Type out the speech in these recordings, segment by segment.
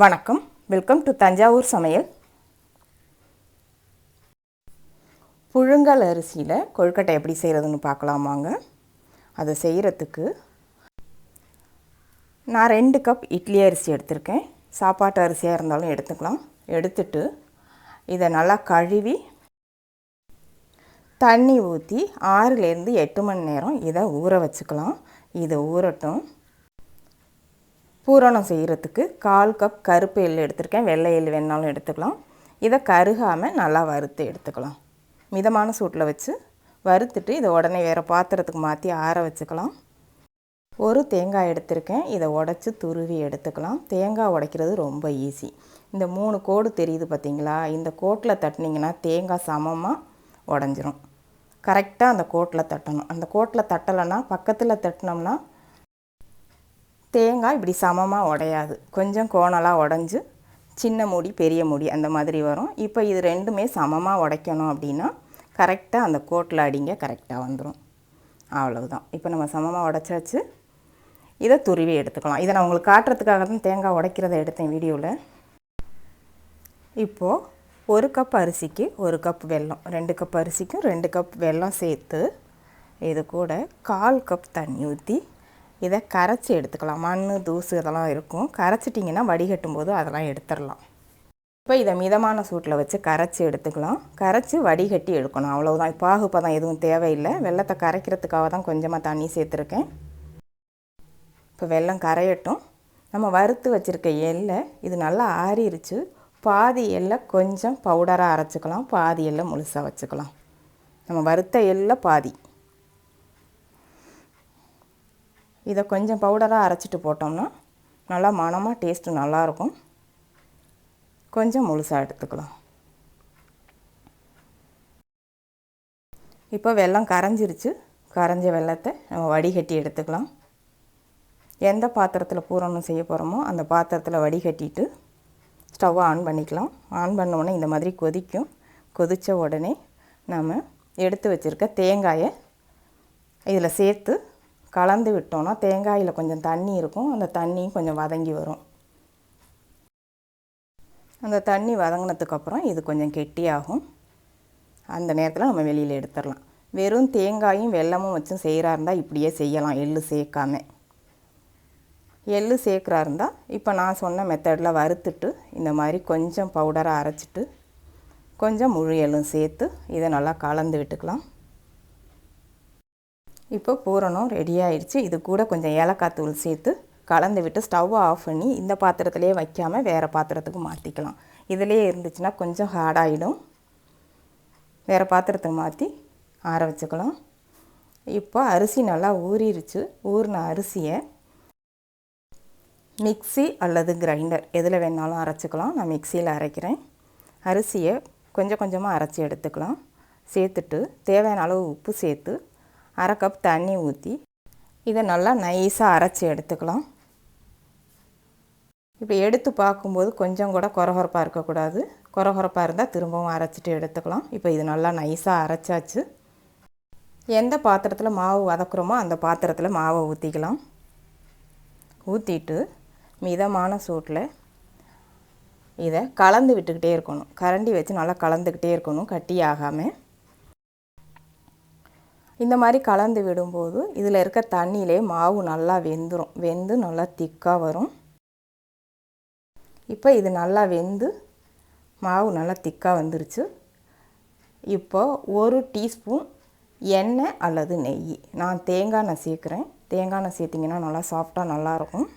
வணக்கம். Welcome to Thanjavur சமையல். புழுங்கல் அரிசியில் கொழுக்கட்டை எப்படி செய்கிறதுன்னு பார்க்கலாமாங்க அதை செய்கிறதுக்கு நான் ரெண்டு கப் இட்லி அரிசி எடுத்திருக்கேன். சாப்பாட்டு அரிசியாக இருந்தாலும் எடுத்துக்கலாம். எடுத்துட்டு இதை நல்லா கழுவி தண்ணி ஊற்றி ஆறுலேருந்து எட்டு மணி நேரம் இதை ஊற வச்சுக்கலாம். இதை ஊறட்டும். பூரணம் செய்கிறதுக்கு கால் கப் கருப்பு எள் எடுத்திருக்கேன். வெள்ளை எள் வேணாலும் எடுத்துக்கலாம். இதை கருகாமல் நல்லா வறுத்து எடுத்துக்கலாம். மிதமான சூட்டில் வச்சு வறுத்துட்டு இதை உடனே வேறு பாத்திரத்துக்கு மாற்றி ஆற வச்சுக்கலாம். ஒரு தேங்காய் எடுத்திருக்கேன். இதை உடச்சி துருவி எடுத்துக்கலாம். தேங்காய் உடைக்கிறது ரொம்ப ஈஸி இந்த மூணு கோடு தெரியுது பார்த்தீங்களா? இந்த கோட்டில் தட்டினீங்கன்னா தேங்காய் சமமாக உடஞ்சிரும். கரெக்டாக அந்த கோட்டில் தட்டணும். அந்த கோட்டில் தட்டலைன்னா பக்கத்தில் தட்டினோம்னா தேங்காய் இப்படி சமமாக உடையாது. கொஞ்சம் கோணலாக உடஞ்சி சின்ன மூடி பெரிய மூடி அந்த மாதிரி வரும். இப்போ இது ரெண்டுமே சமமாக உடைக்கணும் அப்படின்னா கரெக்டாக அந்த கோட்டில் அடிங்க கரெக்டாக வந்துடும் அவ்வளவுதான். இப்போ நம்ம சமமாக உடச்சாச்சு. இதை துருவி எடுத்துக்கலாம். இதை நான் உங்களுக்கு காட்டுறதுக்காக தான் தேங்காய் உடைக்கிறத எடுத்தேன் வீடியோவில் இப்போது ஒரு கப் அரிசிக்கு ஒரு கப் வெல்லம். ரெண்டு கப் அரிசிக்கும் ரெண்டு கப் வெல்லம் சேர்த்து இது கூட கால் கப் தண்ணி ஊற்றி இதை கரைச்சி எடுத்துக்கலாம். மண் தூசு இதெல்லாம் இருக்கும். கரைச்சிட்டிங்கன்னா வடிகட்டும் போது அதெல்லாம் எடுத்துடலாம். இப்போ இதை மிதமான சூட்டில் வச்சு கரைச்சி எடுத்துக்கலாம். கரைச்சி வடிகட்டி எடுக்கணும். அவ்வளோதான் பாகுப்பதம் எதுவும் தேவையில்லை. வெள்ளத்தை கரைக்கிறதுக்காக தான் கொஞ்சமாக தண்ணி சேர்த்துருக்கேன். இப்போ வெல்லம் கரையட்டும். நம்ம வறுத்து வச்சுருக்க எல்லை இது நல்லா ஆறிடுச்சு பாதி எல்லை கொஞ்சம் பவுடராக அரைச்சிக்கலாம். பாதி எல்லை முழுசாக வச்சுக்கலாம். நம்ம வறுத்த எல்லை பாதி. இதை கொஞ்சம் பவுடராக அரைச்சிட்டு போட்டோம்னா நல்லா மணமாக டேஸ்ட்டு நல்லாயிருக்கும். கொஞ்சம் முழுசாக எடுத்துக்கலாம். இப்போ வெல்லம் கரைஞ்சிருச்சு. கரைஞ்ச வெள்ளத்தை நம்ம வடிகட்டி எடுத்துக்கலாம். எந்த பாத்திரத்தில் பூரணம் செய்ய போகிறோமோ அந்த பாத்திரத்தில் வடிகட்டிட்டு ஸ்டவ்வை ஆன் பண்ணிக்கலாம். ஆன் பண்ண உடனே இந்த மாதிரி கொதிக்கும். கொதித்த உடனே நம்ம எடுத்து வச்சுருக்க தேங்காயை இதில் சேர்த்து கலந்து விட்டோன்னா தேங்காயில் கொஞ்சம் தண்ணி இருக்கும். அந்த தண்ணியும் கொஞ்சம் வதங்கி வரும். அந்த தண்ணி வதங்கினதுக்கப்புறம் இது கொஞ்சம் கெட்டியாகும். அந்த நேரத்தில் நம்ம வெளியில் எடுத்துடலாம். வெறும் தேங்காயும் வெல்லமும் வச்சும் செய்கிறா இருந்தால் இப்படியே செய்யலாம். எள்ளு சேர்க்காம. எள்ளு சேர்க்குறா இருந்தால் இப்போ நான் சொன்ன மெத்தடில் வறுத்துட்டு இந்த மாதிரி கொஞ்சம் பவுடராக அரைச்சிட்டு கொஞ்சம் முழு எள்ளும் சேர்த்து இதை நல்லா கலந்து விட்டுக்கலாம். இப்போ பூரணம் ரெடி ஆயிடுச்சு. இது கூட கொஞ்சம் ஏலக்காய் தூள் சேர்த்து கலந்து விட்டு ஸ்டவ்வை ஆஃப் பண்ணி இந்த பாத்திரத்துலேயே வைக்காமல் வேறு பாத்திரத்துக்கு மாற்றிக்கலாம் இதிலே இருந்துச்சுன்னா கொஞ்சம் ஹார்டாகிடும் வேறு பாத்திரத்துக்கு மாற்றி ஆற வச்சுக்கலாம். இப்போ அரிசி நல்லா ஊறிடுச்சு ஊறின அரிசியை மிக்சி அல்லது கிரைண்டர் எதில் வேணாலும் அரைச்சிக்கலாம். நான் மிக்சியில் அரைக்கிறேன். அரிசியை கொஞ்சம் கொஞ்சமாக அரைச்சி எடுத்துக்கலாம். சேர்த்துட்டு தேவையான அளவு உப்பு சேர்த்து அரை கப் தண்ணி ஊற்றி இதை நல்லா நைஸாக அரைச்சி எடுத்துக்கலாம். இப்போ எடுத்து பார்க்கும்போது கொஞ்சம் கூட குறகுறப்பாக இருக்கக்கூடாது. குறகுறப்பாக இருந்தால் திரும்பவும் அரைச்சிட்டு எடுத்துக்கலாம். இப்போ இது நல்லா நைஸாக அரைச்சாச்சு. எந்த பாத்திரத்தில் மாவு வதக்குறோமோ அந்த பாத்திரத்தில் மாவை ஊற்றிக்கலாம் ஊற்றிட்டு மிதமான சூட்டில் இதை கலந்து விட்டுக்கிட்டே இருக்கணும். கரண்டி வச்சு நல்லா கலந்துக்கிட்டே இருக்கணும் கட்டி ஆகாமல் இந்த மாதிரி கலந்து விடும்போது இதில் இருக்க தண்ணியிலே மாவு நல்லா வெந்துடும் வெந்து நல்லா திக்காக வரும். இப்போ இது நல்லா வெந்து மாவு நல்லா திக்காக வந்துருச்சு. இப்போ ஒரு டீஸ்பூன் எண்ணெய் அல்லது நெய். நான் தேங்காய் எண்ணெய் சேர்க்குறேன். தேங்காய் எண்ணெய் சேர்த்திங்கன்னா நல்லா சாஃப்டாக நல்லாயிருக்கும்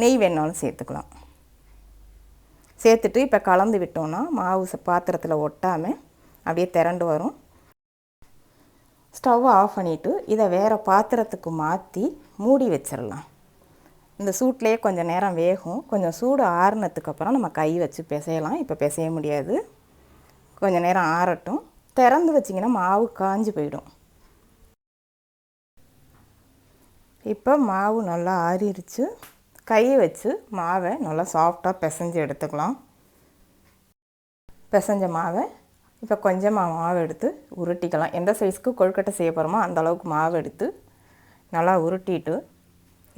நெய் வேணாலும் சேர்த்துக்கலாம். சேர்த்துட்டு இப்போ கலந்து விட்டோன்னா மாவு பாத்திரத்தில் ஒட்டாமல் அப்படியே திரண்டு வரும். ஸ்டவ்வை ஆஃப் பண்ணிவிட்டு இதை வேறு பாத்திரத்துக்கு மாற்றி மூடி வச்சிடலாம். இந்த சூட்லேயே கொஞ்சம் நேரம் வேகும். கொஞ்சம் சூடு ஆறுனதுக்கப்புறம் நம்ம கை வச்சு பிசையலாம். இப்போ பிசைய முடியாது. கொஞ்சம் நேரம் ஆறட்டும். திறந்து வச்சிங்கன்னா மாவு காஞ்சி போயிடும். இப்போ மாவு நல்லா ஆறிடுச்சு கையை வச்சு மாவை நல்லா சாஃப்டாக பிசைஞ்சு எடுத்துக்கலாம். பிசைஞ்ச மாவை இப்போ கொஞ்சமாக மாவு எடுத்து உருட்டிக்கலாம். எந்த சைஸ்க்கு கொழுக்கட்டை செய்ய போகிறோமோ அந்தளவுக்கு மாவு எடுத்து நல்லா உருட்டிட்டு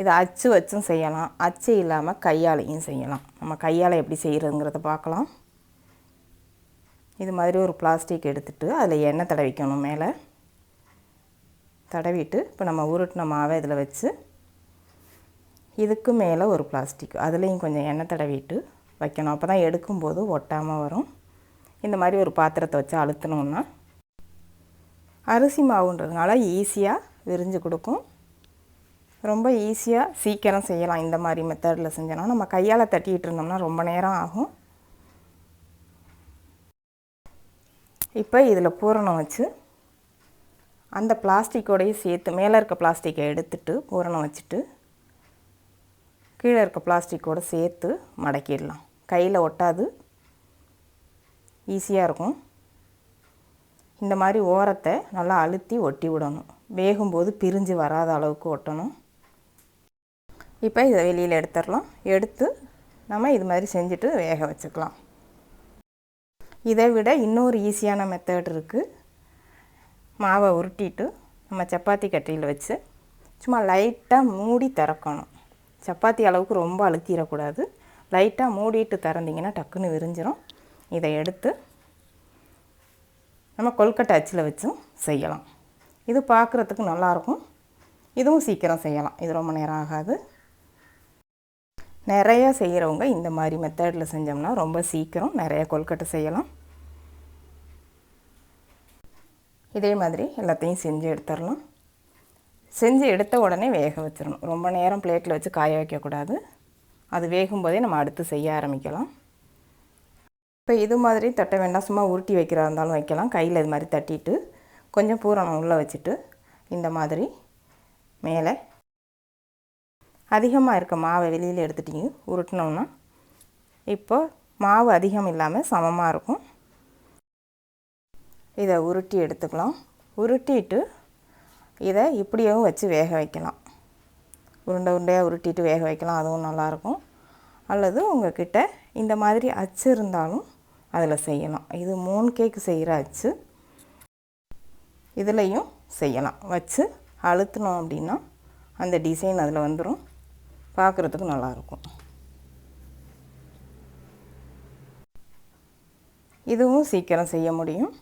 இதை அச்சு வச்சும் செய்யலாம். அச்சு இல்லாமல் கையாலையும் செய்யலாம். நம்ம கையால் எப்படி செய்கிறதுங்கிறத பார்க்கலாம். இது மாதிரி ஒரு பிளாஸ்டிக் எடுத்துகிட்டு அதில் எண்ணெய் தடவிக்கணும் மேலே. தடவிட்டு இப்போ நம்ம உருட்டின மாவை இதில் வச்சு இதுக்கு மேலே ஒரு பிளாஸ்டிக் அதுலேயும் கொஞ்சம் எண்ணெய் தடவிட்டு வைக்கணும். அப்போ தான் எடுக்கும்போது ஒட்டாமல் வரும். இந்த மாதிரி ஒரு பாத்திரத்தை வச்சு அழுத்தினோம்னா அரிசி மாவுன்றதுனால ஈஸியாக விரிஞ்சு கொடுக்கும். ரொம்ப ஈஸியாக சீக்கிரம் செய்யலாம். இந்த மாதிரி மெத்தடில் செஞ்சோன்னா நம்ம கையால் தட்டிகிட்டு இருந்தோம்னா ரொம்ப நேரம் ஆகும். இப்போ இதில் பூரணம் வச்சு அந்த பிளாஸ்டிக்கோடையும் சேர்த்து மேலே இருக்க பிளாஸ்டிக்கை எடுத்துட்டு பூரணம் வச்சுட்டு கீழே இருக்க பிளாஸ்டிக்கோடு சேர்த்து மடக்கிடலாம். கையில் ஒட்டாது. ஈஸியாக இருக்கும். இந்த மாதிரி ஓரத்தை நல்லா அழுத்தி ஒட்டி விடணும். வேகும்போது பிரிஞ்சு வராத அளவுக்கு ஒட்டணும். இப்போ இதை வெளியில் எடுத்துடலாம். எடுத்து நம்ம இது மாதிரி செஞ்சுட்டு வேக வச்சுக்கலாம். இதை விட இன்னொரு ஈஸியான மெத்தட் இருக்குது மாவை உருட்டிட்டு நம்ம சப்பாத்தி கட்டியில் வச்சு சும்மா லைட்டாக மூடி திறக்கணும். சப்பாத்தி அளவுக்கு ரொம்ப அழுத்திடக்கூடாது. லைட்டாக மூடிட்டு திறந்திங்கன்னா டக்குன்னு விரிஞ்சிடும் இதை எடுத்து நம்ம கொல்கட்டை அச்சில் வச்சும் செய்யலாம். இது பார்க்குறதுக்கு நல்லாயிருக்கும் இதுவும் சீக்கிரம் செய்யலாம். இது ரொம்ப நேரம் ஆகாது. நிறையா செய்கிறவங்க இந்த மாதிரி மெத்தடில் செஞ்சோம்னா ரொம்ப சீக்கிரம் நிறைய கொல்கட்டை செய்யலாம். இதே மாதிரி எல்லாத்தையும் செஞ்சு எடுத்துடலாம். செஞ்சு எடுத்த உடனே வேக வச்சிடணும். ரொம்ப நேரம் பிளேட்டில் வச்சு காய வைக்கக்கூடாது. அது வேகும்போதே நம்ம அடுத்து செய்ய ஆரம்பிக்கலாம். இப்போ இது மாதிரி தட்ட வேண்டாம். சும்மா உருட்டி வைக்கிறதா இருந்தாலும் வைக்கலாம். கையில் இது மாதிரி தட்டிட்டு கொஞ்சம் பூரணம் உள்ளே வச்சுட்டு இந்த மாதிரி மேலே அதிகமாக இருக்க மாவை வெளியில் எடுத்துட்டிங்க உருட்டினோம்னா இப்போ மாவு அதிகம் இல்லாமல் சமமாக இருக்கும். இதை உருட்டி எடுத்துக்கலாம். உருட்டிட்டு இதை இப்படியும் வச்சு வேக வைக்கலாம். உருண்டை உருண்டையாக உருட்டிட்டு வேக வைக்கலாம். அதுவும் நல்லாயிருக்கும். அல்லது உங்கள்கிட்ட இந்த மாதிரி அச்சு இருந்தாலும் அதில் செய்யலாம். இது மூணு கேக்கு செய்கிற அச்சு. இதுலேயும் செய்யலாம். வச்சு அழுத்தினோம் அப்படின்னா அந்த டிசைன் அதில் வந்துடும் பார்க்குறதுக்கு நல்லாயிருக்கும். இதுவும் சீக்கிரம் செய்ய முடியும்.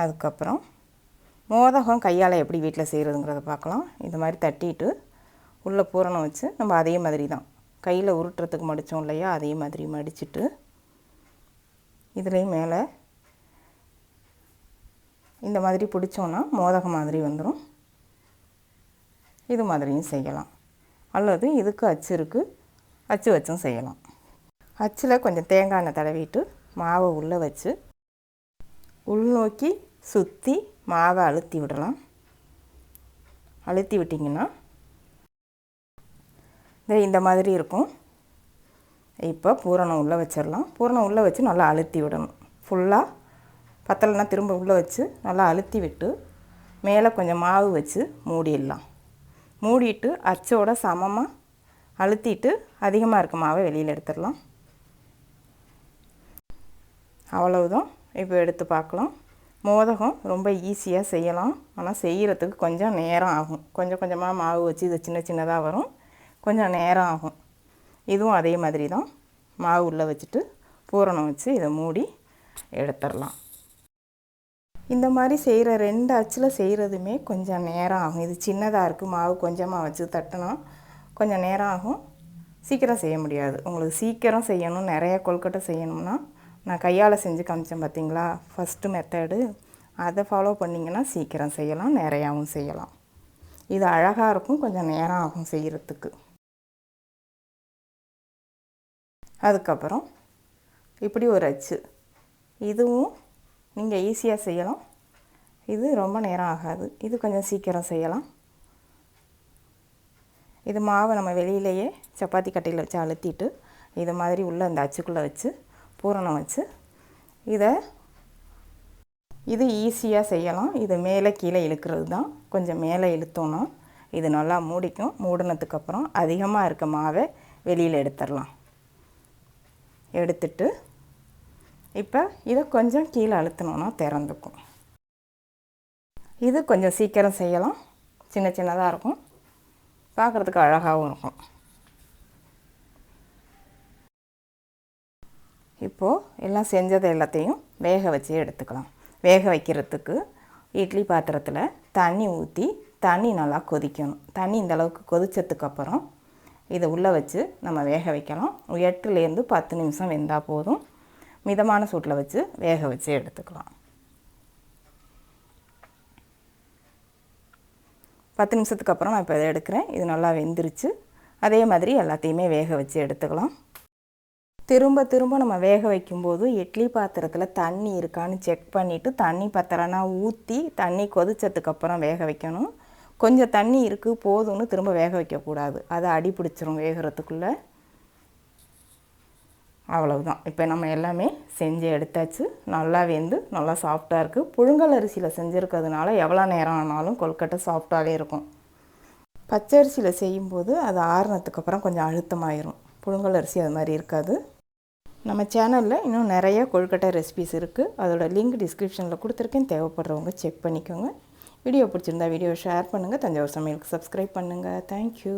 அதுக்கப்புறம் மோதகம் கையால் எப்படி வீட்டில் செய்கிறதுங்கிறத பார்க்கலாம். இந்த மாதிரி தட்டிட்டு உள்ளே பூரணம் வச்சு நம்ம அதே மாதிரி தான். கையில் உருட்டுறதுக்கு மடித்தோம் இல்லையா? அதே மாதிரி மடிச்சுட்டு இதுலேயும் மேலே இந்த மாதிரி பிடிச்சோன்னா மோதகம் மாதிரி வந்துடும் இது மாதிரியும் செய்யலாம். அல்லது இதுக்கு அச்சு இருக்குது அச்சு வச்சும் செய்யலாம். அச்சில் கொஞ்சம் தேங்காய் எண்ணெய் தடவிட்டு மாவை உள்ளே வச்சு உள்நோக்கி சுற்றி மாவை அழுத்தி விடலாம். அழுத்தி விட்டிங்கன்னா இந்த மாதிரி இருக்கும். இப்போ பூரணம் உள்ளே வச்சிடலாம். பூரணம் உள்ளே வச்சு நல்லா அழுத்தி விடணும். ஃபுல்லாக பத்தலைனா திரும்ப உள்ளே வச்சு நல்லா அழுத்தி விட்டு மேலே கொஞ்சம் மாவு வச்சு மூடிடலாம். மூடிட்டு அச்சோட சமமாக அழுத்திட்டு அதிகமாக இருக்க மாவை வெளியில் எடுத்துடலாம். அவ்வளவுதான். இப்போ எடுத்து பார்க்கலாம். மோதகம் ரொம்ப ஈஸியாக செய்யலாம். ஆனால் செய்கிறதுக்கு கொஞ்சம் நேரம் ஆகும். கொஞ்சம் கொஞ்சமாக மாவு வச்சு இது சின்ன சின்னதாக வரும். கொஞ்சம் நேரம் ஆகும். இதுவும் அதே மாதிரி தான். மாவு உள்ளே வச்சுட்டு பூரணம் வச்சு இதை மூடி எடுத்துடலாம். இந்த மாதிரி செய்கிற ரெண்டு அச்சில் செய்கிறதுமே கொஞ்சம் நேரம் ஆகும். இது சின்னதாக இருக்குது மாவு கொஞ்சமாக வச்சு தட்டினா கொஞ்சம் நேரம் ஆகும். சீக்கிரம் செய்ய முடியாது. உங்களுக்கு சீக்கிரம் செய்யணும். நிறைய கொல்கட்டை செய்யணும்னா நான் கையால் செஞ்சு காமிச்சேன் பார்த்தீங்களா ஃபஸ்ட்டு மெத்தடு அதை ஃபாலோ பண்ணிங்கன்னா சீக்கிரம் செய்யலாம். நிறையாவும் செய்யலாம். இது அழகாக இருக்கும். கொஞ்சம் நேரம் ஆகும் செய்கிறதுக்கு அதுக்கப்புறம் இப்படி ஒரு அச்சு. இதுவும் நீங்கள் ஈஸியாக செய்யலாம். இது ரொம்ப நேரம் ஆகாது. இது கொஞ்சம் சீக்கிரம் செய்யலாம். இது மாவை நம்ம வெளியிலேயே சப்பாத்தி கட்டையில் வச்சு அழுத்திட்டு இது மாதிரி உள்ளே அந்த அச்சுக்குள்ளே வச்சு பூரணம் வச்சு இதை இது ஈஸியாக செய்யலாம். இது மேலே கீழே இழுக்கிறது தான். கொஞ்சம் மேலே இழுத்தோன்னா இது நல்லா மூடிக்கும். மூடினதுக்கப்புறம் அதிகமாக இருக்க மாவை வெளியில் எடுத்துடலாம். எடுத்துட்டு இப்போ இதை கொஞ்சம் கீழே அழுத்தணுன்னா திறந்துக்கும். இது கொஞ்சம் சீக்கிரம் செய்யலாம். சின்ன சின்னதாக இருக்கும். பார்க்குறதுக்கு அழகாகவும் இருக்கும். இப்போது எல்லாம் செஞ்சது எல்லாத்தையும் வேக வச்சு எடுத்துக்கலாம். வேக வைக்கிறதுக்கு இட்லி பாத்திரத்தில் தண்ணி ஊற்றி தண்ணி நல்லா கொதிக்கணும். தண்ணி இந்தளவுக்கு கொதித்ததுக்கப்புறம் இதை உள்ளே வச்சு நம்ம வேக வைக்கலாம். எட்டுலேருந்து பத்து நிமிஷம் வெந்தால் போதும். மிதமான சூட்டில் வச்சு வேக வச்சு எடுத்துக்கலாம். பத்து நிமிஷத்துக்கு அப்புறம் நான் இப்போ இதை எடுக்கிறேன். இது நல்லா வெந்துருச்சு. அதே மாதிரி எல்லாத்தையுமே வேக வச்சு எடுத்துக்கலாம். திரும்ப திரும்ப நம்ம வேக வைக்கும்போது இட்லி பாத்திரத்தில் தண்ணி இருக்கான்னு செக் பண்ணிவிட்டு தண்ணி பத்திரம்னா ஊற்றி தண்ணி கொதிச்சதுக்கப்புறம் வேக வைக்கணும். கொஞ்சம் தண்ணி இருக்குது போதும்னு திரும்ப வேக வைக்கக்கூடாது. அதை அடி பிடிச்சிரும் வேகிறதுக்குள்ளே. அவ்வளவுதான். இப்போ நம்ம எல்லாமே செஞ்சு எடுத்தாச்சு. நல்லா வெந்து நல்லா சாஃப்டாக இருக்குது புழுங்கல் அரிசியில் செஞ்சுருக்கிறதுனால எவ்வளோ நேரம் ஆனாலும் கொல்கட்டை சாஃப்டாகவே இருக்கும். பச்சரிசியில் செய்யும்போது அது ஆறுனதுக்கு அப்புறம் கொஞ்சம் அழுத்தமாயிரும். புழுங்கல் அரிசி அது மாதிரி இருக்காது. நம்ம சேனலில் இன்னும் நிறைய கொழுக்கட்டை ரெசிபிஸ் இருக்குது அதோட லிங்க் டிஸ்கிரிப்ஷனில் கொடுத்துருக்கேன். தேவைப்படுறவங்க செக் பண்ணிக்கோங்க. வீடியோ பிடிச்சிருந்தா வீடியோ ஷேர் பண்ணுங்கள் தஞ்சாவூர் சமையலுக்கு சப்ஸ்கிரைப் பண்ணுங்கள் தேங்க்யூ